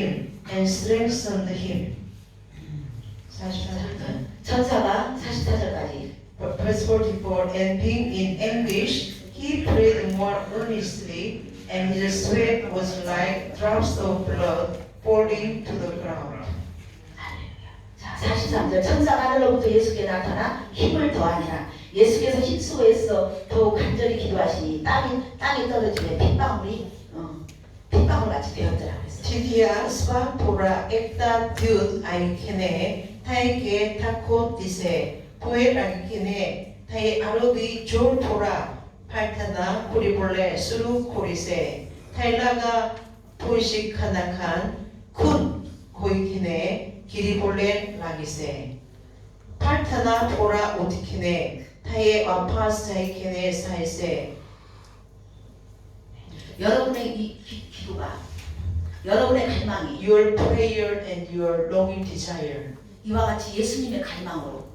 him and strengthened him. 44절. 천사가 44절까지 Verse 44 And being in anguish, he prayed more earnestly, and his sweat was like drops of blood falling to the ground. 자, 43절 천사가 하늘로부터 예수께 나타나 힘을 더하니라 예수께서 힘수고에서 더욱 간절히 기도하시니 땀이 땅이 떨어지며 핏방울이 어, 핏방울 같이 되었더라 그랬어요. Titia spapura ecta diut aikene taike tako dise poet aikene tai arobi jorpora 팔타나 코리볼레 수루 코리세 타일라가 포이시카나칸 쿤 고이키네 기리볼레 라기세 팔타나 포라 오티키네 타에 와파스타이키네 사이세 여러분의 이 기, 기도가 여러분의 갈망이 Your prayer and your longing desire 이와 같이 예수님의 갈망으로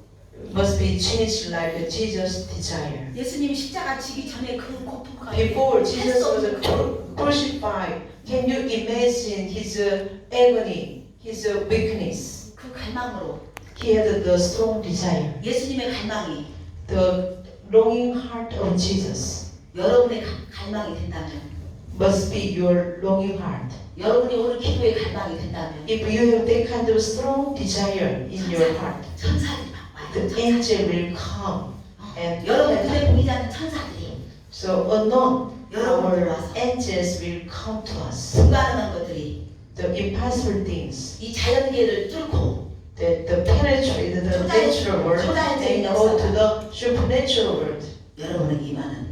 must be changed like Jesus' desire. 예수님이 십자가 지기 전에 그 고통과 Before Jesus was cru- crucified, can you imagine his uh, agony, his uh, weakness? 그 갈망으로 He had the strong desire, 예수님의 갈망이 the longing heart of Jesus 여러분의 가- 갈망이 된다면 must be your longing heart. 여러분이 오늘 기도의 갈망이 된다면 If you have that kind of strong desire in your heart, 천사들이 막 와요. the angel will come and 여러분 눈에 보이지 않는 천사들이 so unknown our angels will come to us. 불가능한 것들이 The impossible things 이 자연계를 뚫고 that the penetrate the natural world and go to the supernatural world. 여러분에게 임하는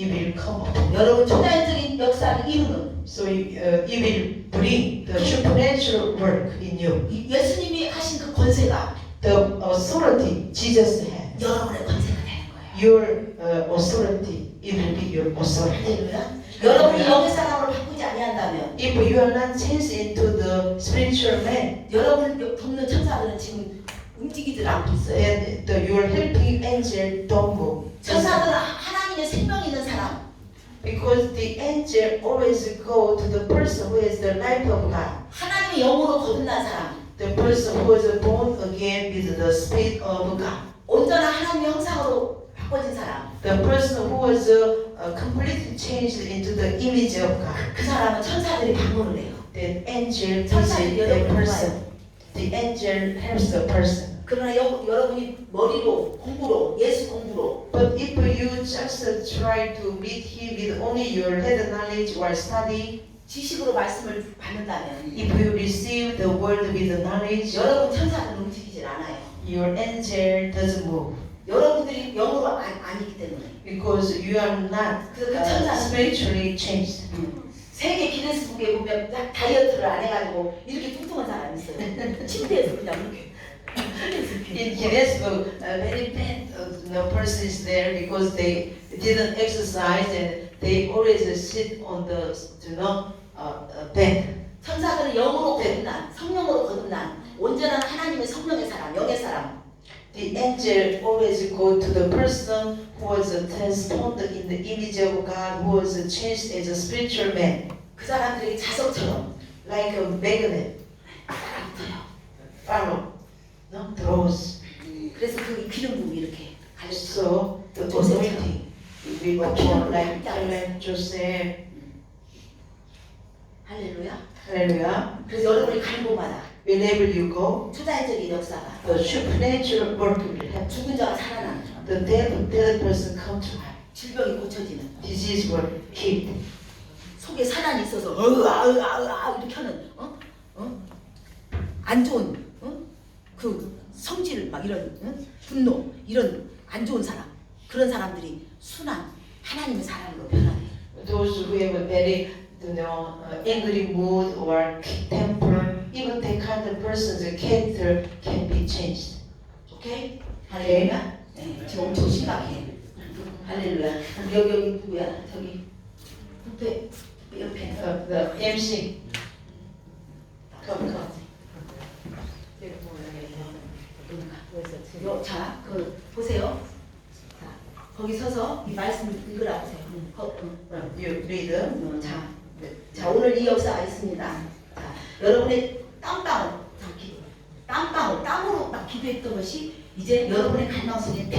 It will come. 여러분 초자연적인 역사를 이루는 So uh, it will bring the supernatural work in you. 이 예수님이 하신 그 권세가 The authority Jesus had. 여러분의 권세가 되는 거예요. Your uh, authority, it will be your authority. 할렐루야. 여러분이 영의 사람으로 바꾸지 아니한다면 If you are not changed into the spiritual man, 여러분을 돕는 천사들은 지금 움직이질 않고 있어요. then the, your helping angel don't move. 천사들은 하나님의 생명 있는 사람, Because the angel always go to the person who has the life of God. 하나님의 영으로 거듭난 사람, The person who was born again with the spirit of God. 온전한 하나님의 형상으로 바꿔진 사람, The person who was uh, uh, completely changed into the image of God. 그 사람은 천사들이 방문을 해요. That angel 천사들이 the person. The angel helps the person. 그러나 여, 여러분이 머리로 공부로 예수 공부로 But if you just uh, try to meet him with only your head knowledge or study, 지식으로 말씀을 받는다면 if you receive the word with knowledge, 여러분 천사는 움직이질 않아요. your angel doesn't move. 여러분들이 영으로 아, 아니기 때문에 Because you are not 그, 그 uh, 천사는 spiritually changed. 세계 기네스북에 보면 다- 다이어트를 안 해가지고 이렇게 뚱뚱한 사람 이 있어요. 침대에서 그냥 이렇게 In Guinness Book, a very bad uh, person is there because they didn't exercise and they always sit on the you know uh, uh, bed. 천사들은 영으로 거듭난 성령으로 거듭난 온전한 하나님의 성령의 사람 영의 사람 The angel always go to the person who was transformed in the image of God, who was changed as a spiritual man, 그 사람들이 자석처럼 like a magnet, 붙어요. follow, no, draws. 그래서 그 기름 부음이 이렇게 So the anointing will be upon like like Joseph. 할렐루야. Hallelujah. 그래서 여러분이 가는 곳마다 Wherever you go, 초자연적인 역사가 the supernatural work will happen. 죽은 자가 살아나는 The dead, dead person come to life. 질병이 고쳐지는 Disease will healed. 속에 사단이 있어서 으아으아으아 이렇게 하는 어? 어? 안 좋은 어? 그 성질 막 이런 어? 분노 이런 안 좋은 사람 그런 사람들이 순한 하나님의 사람으로 변화해. Those who have a very, you know, uh, angry mood or temper, even that kind of person's character can be changed. 오케이? 할렐루야. 네, 지금 엄청 심각해. 할렐루야. 여기 여기 누구야? 저기 옆에 옆에 Uh, the MC, come, come. 요, 자, 그 보세요. 자, 거기 서서 이 말씀 읽으라 보세요. 거, 어, Uh, You read. 어, 자, 자 오늘 이 역사가 있습니다. 자, 여러분의 기- 땀방울 땀으로 막 기도했던 것이 이제 여러분의 갈망 속에 피